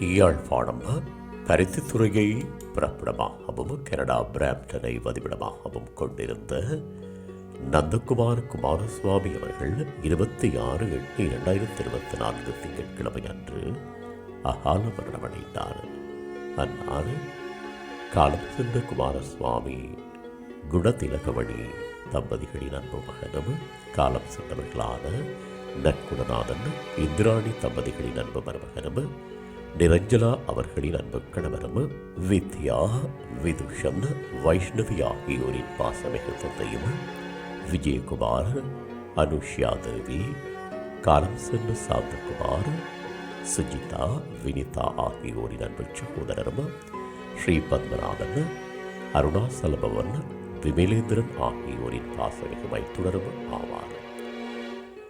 Yazhpanam பருத்தித்துறையை பிறப்பிடமாகவும் Canada பிராம்டனை வதிவிடமாகவும் கொண்டிருந்த நந்தகுமார் குமாரசுவாமி அவர்கள் இருபத்தி ஆறு எட்டு இரண்டாயிரத்தி இருபத்தி நான்கு திங்கட்கிழமை அன்று அகால மரணமடைந்தார். அன்னார் காலம் சென்ற குமாரசுவாமி குணதிலகவழி தம்பதிகளின் அன்பு மகனும் காலம் சென்றவர்களான நற்குணநாதன் இந்திராணி தம்பதிகளின் அன்பு மருமகனும் நிரஞ்சலா அவர்களின் அன்பு கணவரும் வித்யா விதுஷன் வைஷ்ணவி ஆகியோரின் பாசமிகு தந்தையும் விஜயகுமார் அனுஷ்யா தேவி காலம் சென்ற சாந்தகுமார் சுஜிதா வினிதா ஆகியோரின் அன்பு சகோதரரும் ஸ்ரீ பத்மநாதன் அருணாசலபவன் விமலேந்திரன் ஆகியோரின் பாசமிகு மைத்துணரும் ஆவார்.